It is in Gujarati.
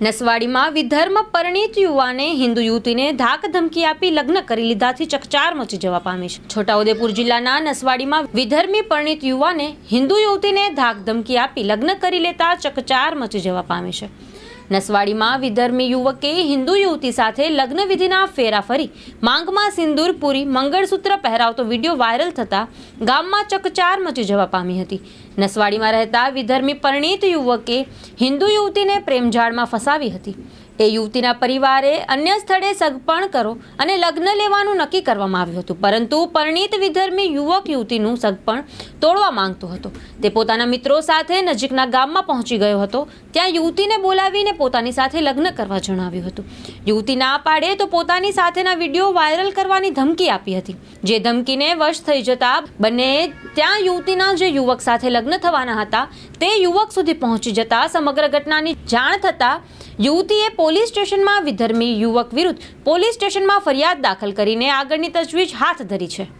નસવાડીમાં વિધર્મ પરિણીત યુવાને હિન્દુ યુવતીને ધાક ધમકી આપી લગ્ન કરી લીધાથી ચકચાર મચી જવા પામી છે છોટાઉદેપુર જિલ્લાના નસવાડીમાં વિધર્મી પરિણીત યુવાને હિન્દુ યુવતીને ધાક ધમકી આપી લગ્ન કરી લેતા ચકચાર મચી જવા પામી છે નસવાડીમાં વિધર્મી યુવકે હિન્દુ યુવતી સાથે લગ્ન વિધિના ફેરા ફરી. માંગમાં સિંદૂર, પૂરી, મંગળસૂત્ર પહેરાવતો વીડિયો વાયરલ થતા ગામમાં ચકચાર મચી જવા પામી હતી. નસવાડીમાં રહેતા વિધર્મી પરિણીત યુવકે હિન્દુ યુવતીને પ્રેમઝાળમાં ફસાવી હતી. એ યુવતીના પરિવારે અન્ય સ્થળે સગપણ કરો અને લગ્ન લેવાનું નક્કી કરવામાં આવ્યું હતું. પરંતુ પરિણીત વિધર્મી યુવક યુવતીનું સગપણ તોડવા માંગતો હતો. તે પોતાના મિત્રો સાથે નજીકના ગામમાં પહોંચી ગયો હતો. ત્યાં યુવતીને બોલાવીને પોતાની સાથે લગ્ન કરવા જણાવ્યું હતું. યુવતી ના પાડે તો પોતાની સાથેના વીડિયો વાયરલ કરવાની ધમકી આપી હતી. જે ધમકીને વશ થઈ જતા બંને ત્યાં યુવતીના જે યુવક સાથે લગ્ન થવાના હતા, તે યુવક સુધી પહોંચી જતા સમગ્ર ઘટનાની જાણ થતાં યુવતીએ પોલીસ સ્ટેશનમાં વિધર્મી યુવક વિરુદ્ધ પોલીસ સ્ટેશનમાં ફરિયાદ દાખલ કરીને આગળની તજવીજ હાથ ધરી છે.